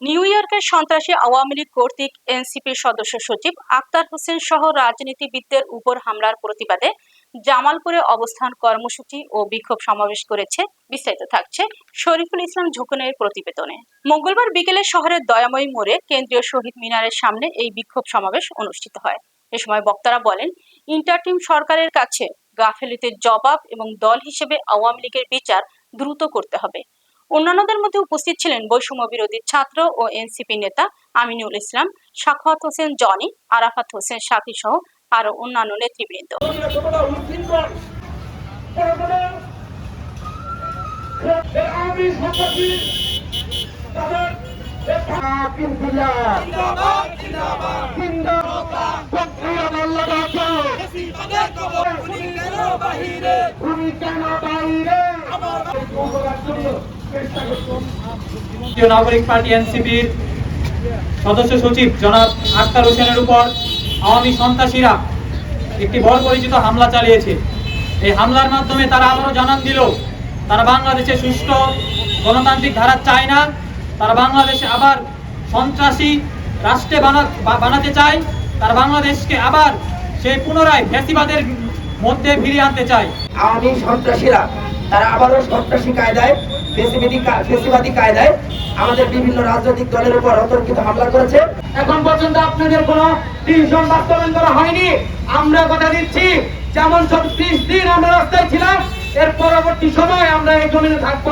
New ইয়র্কের সন্ত্রাসী আওয়ামী লীগ কর্তৃক এনসিপির সদস্য সচিব আক্তার হোসেন সহ রাজনীতিবিদদের উপর হামলার প্রতিবাদে জামালপুরে অবস্থান কর্মসূচি ও বিক্ষোভ সমাবেশ করেছে, বিস্তারিত থাকছে শরীফুল ইসলাম ঝুকনের প্রতিবেদনে। মঙ্গলবার বিকেলে শহরের দয়াময়ী মোড়ে কেন্দ্রীয় শহীদ মিনারের সামনে এই বিক্ষোভ সমাবেশ অনুষ্ঠিত হয়। এ সময় বক্তারা বলেন ইন্টারটিম সরকারের কাছে গাফেলিতে জবাব এবং দল হিসেবে আওয়ামী লীগের বিচার দ্রুত করতে হবে। অন্যান্যদের মধ্যে উপস্থিত ছিলেন বৈষম্য বিরোধী ছাত্র ও এনসিপি নেতা আমিনুল ইসলাম সাখাওয়াত হোসেন জনি আরাফাত হোসেন সাথী সহ আরও অন্যান্য নেতৃবৃন্দ। নাগরিক পার্টি এনসিপির সদস্য সচিব জনাব হোসেনের উপর আওয়ামী সন্ত্রাসীরা একটি বড় পরিচিত হামলা চালিয়েছে। এই হামলার মাধ্যমে তারা আবারও জানান দিল, তারা বাংলাদেশে সুষ্ঠু গণতান্ত্রিক ধারা চায় না, তারা বাংলাদেশে আবার সন্ত্রাসী রাষ্ট্রে বানা- বানাতে চায়, তারা বাংলাদেশকে আবার সেই পুনরায় মধ্যে ফিরিয়ে আনতে চায়। আওয়ামী সন্ত্রাসীরা, তারা আবারও সন্ত্রাসী কায়দায় ফেসিবাদী কায়দায় আমাদের বিভিন্ন রাজনৈতিক দলের উপর অতর্কিত হামলা করেছে। এখন পর্যন্ত আপনাদের কোনো টিউশন বাস্তবায়ন করা হয়নি। আমরা কথা দিচ্ছি, যেমন সব ত্রিশ দিন আমরা রাস্তায় ছিলাম, এর পরবর্তী সময় আমরা এই জমিনে থাকব।